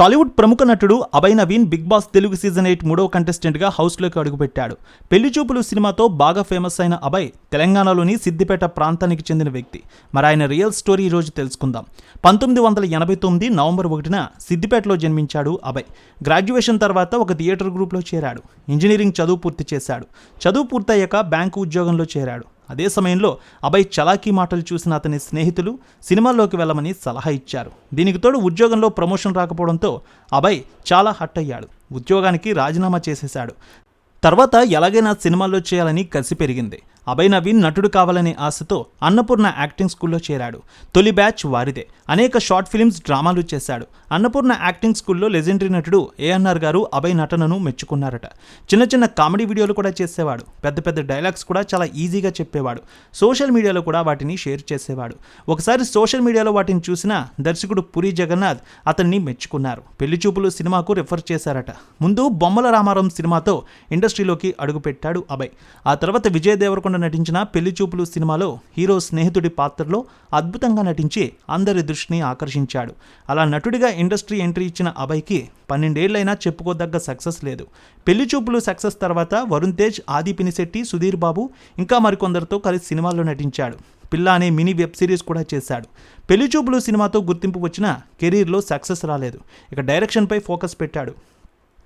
టాలీవుడ్ ప్రముఖ నటుడు Abhay Naveen Bigg Boss Telugu season eight మూడవ కంటెస్టెంట్గా హౌస్లోకి అడుగుపెట్టాడు. పెళ్ళి చూపులు సినిమాతో బాగా ఫేమస్ అయిన అభయ్ తెలంగాణలోని సిద్దిపేట ప్రాంతానికి చెందిన వ్యక్తి. మరి ఆయన రియల్ స్టోరీ ఈరోజు రోజు తెలుసుకుందాం. పంతొమ్మిది వందల ఎనభై తొమ్మిది నవంబర్ ఒకటిన సిద్దిపేటలో జన్మించాడు అభయ్. గ్రాడ్యుయేషన్ తర్వాత ఒక థియేటర్ గ్రూప్లో చేరాడు. ఇంజనీరింగ్ చదువు పూర్తి చేశాడు. చదువు పూర్తయ్యాక బ్యాంకు ఉద్యోగంలో చేరాడు. అదే సమయంలో అభయ్ చలాకీ మాటలు చూసిన అతని స్నేహితులు సినిమాల్లోకి వెళ్ళమని సలహా ఇచ్చారు. దీనికి తోడు ఉద్యోగంలో ప్రమోషన్ రాకపోవడంతో అభయ్ చాలా హట్ అయ్యాడు. ఉద్యోగానికి రాజీనామా చేసేశాడు. తర్వాత ఎలాగైనా సినిమాల్లో చేయాలని కసి పెరిగింది. అభయ్ నవీన్ నటుడు కావాలనే ఆశతో అన్నపూర్ణ యాక్టింగ్ స్కూల్లో చేరాడు. తొలి బ్యాచ్ వారిదే. అనేక షార్ట్ ఫిలిమ్స్ డ్రామాలు చేశాడు. అన్నపూర్ణ యాక్టింగ్ స్కూల్లో లెజెండరీ నటుడు ఏఎన్ఆర్ గారు అభయ్ నటనను మెచ్చుకున్నారట. చిన్న చిన్న కామెడీ వీడియోలు కూడా చేసేవాడు. పెద్ద పెద్ద డైలాగ్స్ కూడా చాలా ఈజీగా చెప్పేవాడు. సోషల్ మీడియాలో కూడా వాటిని షేర్ చేసేవాడు. ఒకసారి సోషల్ మీడియాలో వాటిని చూసిన దర్శకుడు పురి జగన్నాథ్ అతన్ని మెచ్చుకున్నారు. పెళ్ళి చూపులు సినిమాకు రిఫర్ చేశారట. ముందు బొమ్మల రామారం సినిమాతో ఇండస్ట్రీలోకి అడుగుపెట్టాడు అభయ్. ఆ తర్వాత విజయ్ దేవరకొండ నటించిన పెళ్ళి చూపులు సినిమాలో హీరో స్నేహితుడి పాత్రలో అద్భుతంగా నటించి అందరి దృష్టిని ఆకర్షించాడు. అలా నటుడిగా ఇండస్ట్రీ ఎంట్రీ ఇచ్చిన అభయ్కి పన్నెండేళ్ళైనా చెప్పుకోదగ్గ సక్సెస్ లేదు. పెళ్ళి చూపులు సక్సెస్ తర్వాత వరుణ్ తేజ్ ఆది పినిశెట్టి సుధీర్ బాబు ఇంకా మరికొందరితో కలిసి సినిమాల్లో నటించాడు. పిల్ల అనే మినీ వెబ్ సిరీస్ కూడా చేశాడు. పెళ్ళి చూపులు సినిమాతో గుర్తింపు వచ్చిన కెరీర్లో సక్సెస్ రాలేదు. ఇక డైరెక్షన్పై ఫోకస్ పెట్టాడు.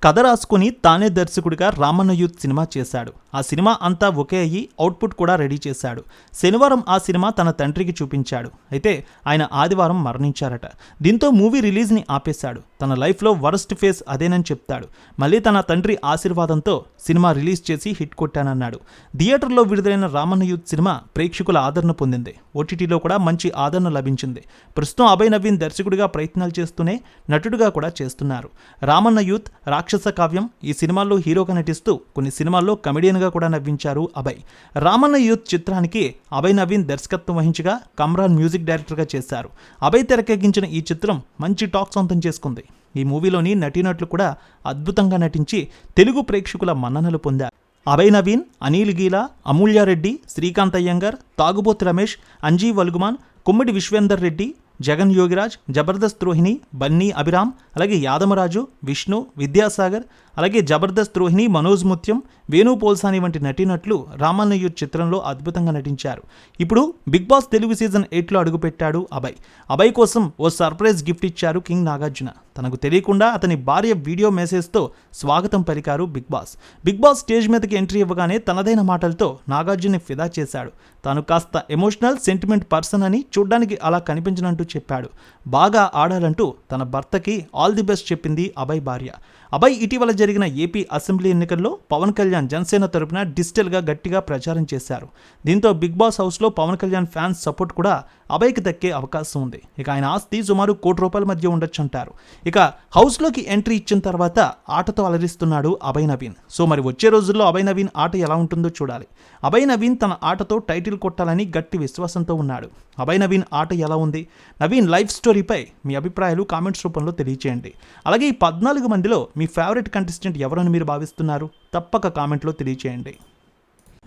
కథ రాసుకుని తానే దర్శకుడిగా రామన్న యూత్ సినిమా చేశాడు. ఆ సినిమా అంతా ఒకే అయ్యి అవుట్పుట్ కూడా రెడీ చేశాడు. శనివారం ఆ సినిమా తన తండ్రికి చూపించాడు. అయితే ఆయన ఆదివారం మరణించారట. దీంతో మూవీ రిలీజ్ని ఆపేశాడు. తన లైఫ్లో వరస్ట్ ఫేస్ అదేనని చెప్తాడు. మళ్ళీ తన తండ్రి ఆశీర్వాదంతో సినిమా రిలీజ్ చేసి హిట్ కొట్టానన్నాడు. థియేటర్లో విడుదలైన రామన్న యూత్ సినిమా ప్రేక్షకుల ఆదరణ పొందింది. ఓటీటీలో కూడా మంచి ఆదరణ లభించింది. ప్రస్తుతం అభయ్ నవీన్ దర్శకుడిగా ప్రయత్నాలు చేస్తూనే నటుడిగా కూడా చేస్తున్నారు. రామన్న యూత్ రాక్షస కావ్యం ఈ సినిమాల్లో హీరోగా నటిస్తూ కొన్ని సినిమాల్లో కమెడియన్గా కూడా నవ్వించారు అభయ్. రామన్న యూత్ చిత్రానికి అభయ్ నవీన్ దర్శకత్వం వహించగా కమ్రాన్ మ్యూజిక్ డైరెక్టర్గా చేశారు. అభయ్ తెరకెక్కించిన ఈ చిత్రం మంచి టాక్ సొంతం చేసుకుంది. ఈ మూవీలోని నటీనటులు కూడా అద్భుతంగా నటించి తెలుగు ప్రేక్షకుల మన్ననలు పొందారు. అభయ్ నవీన్ అనిల్ గీలా అమూల్యారెడ్డి శ్రీకాంత్ అయ్యంగర్ తాగుబోతు రమేష్ అంజీ వల్గుమాన్ కుమ్మిడి విశ్వేందర్ రెడ్డి జగన్ యోగిరాజ్ జబర్దస్త్ రోహిణి బన్నీ అభిరామ్ అలాగే యాదమరాజు విష్ణు విద్యాసాగర్ అలాగే జబర్దస్త్ రోహిణి మనోజ్ ముత్యం వేణు పోల్సాని వంటి నటినట్లు రామన్నయ్యూర్ చిత్రంలో అద్భుతంగా నటించారు. ఇప్పుడు బిగ్ బాస్ తెలుగు సీజన్ ఎయిట్లో అడుగుపెట్టాడు అభయ్. అభయ్ కోసం ఓ సర్ప్రైజ్ గిఫ్ట్ ఇచ్చారు కింగ్ నాగార్జున. తనకు తెలియకుండా అతని భార్య వీడియో మెసేజ్తో స్వాగతం పలికారు Bigg Boss. Bigg Boss stage మీదకి ఎంట్రీ ఇవ్వగానే తనదైన మాటలతో నాగార్జున్ని ఫిదా చేశాడు. తాను కాస్త ఎమోషనల్ సెంటిమెంట్ పర్సన్ అని చూడ్డానికి అలా కనిపించనంటూ చెప్పాడు. బాగా ఆడాలంటూ తన భర్తకి ఆల్ ది బెస్ట్ చెప్పింది అభయ్ భార్య. అభయ్ ఇటీవల జరిగిన ఏపీ అసెంబ్లీ ఎన్నికల్లో పవన్ కళ్యాణ్ జనసేన తరపున డిజిటల్గా గట్టిగా ప్రచారం చేశారు. దీంతో బిగ్ బాస్ హౌస్లో పవన్ కళ్యాణ్ ఫ్యాన్స్ సపోర్ట్ కూడా అభయ్కి దక్కే అవకాశం ఉంది. ఇక ఆయన ఆస్తి సుమారు కోటి రూపాయల మధ్య ఉండొచ్చు అంటారు ఇక హౌస్లోకి ఎంట్రీ ఇచ్చిన తర్వాత ఆటతో అలరిస్తున్నాడు అభయ్ నవీన్. సో మరి వచ్చే రోజుల్లో అభయ్ నవీన్ ఆట ఎలా ఉంటుందో చూడాలి. అభయ్ నవీన్ తన ఆటతో టైటిల్ కొట్టాలని గట్టి విశ్వాసంతో ఉన్నాడు. అభయ్ నవీన్ ఆట ఎలా ఉంది? నవీన్ లైఫ్ స్టోరీపై మీ అభిప్రాయాలు కామెంట్స్ రూపంలో తెలియచేయండి. అలాగే ఈ పద్నాలుగు మందిలో మీ ఫేవరెట్ కంటెస్టెంట్ ఎవరని మీరు భావిస్తున్నారు తప్పక కామెంట్లో తెలియచేయండి.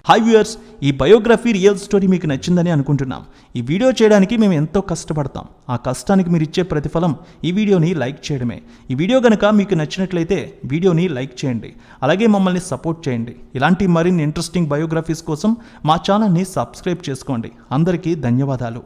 హై వ్యూయర్స్ ఈ బయోగ్రఫీ రియల్ స్టోరీ మీకు నచ్చిందని అనుకుంటున్నాం. ఈ వీడియో చేయడానికి మేము ఎంతో కష్టపడతాం. ఆ కష్టానికి మీరు ఇచ్చే ప్రతిఫలం ఈ వీడియోని లైక్ చేయడమే. ఈ వీడియో కనుక మీకు నచ్చినట్లయితే వీడియోని లైక్ చేయండి. అలాగే మమ్మల్ని సపోర్ట్ చేయండి. ఇలాంటి మరిన్ని ఇంట్రెస్టింగ్ బయోగ్రఫీస్ కోసం మా ఛానల్ని సబ్స్క్రైబ్ చేసుకోండి. అందరికీ ధన్యవాదాలు.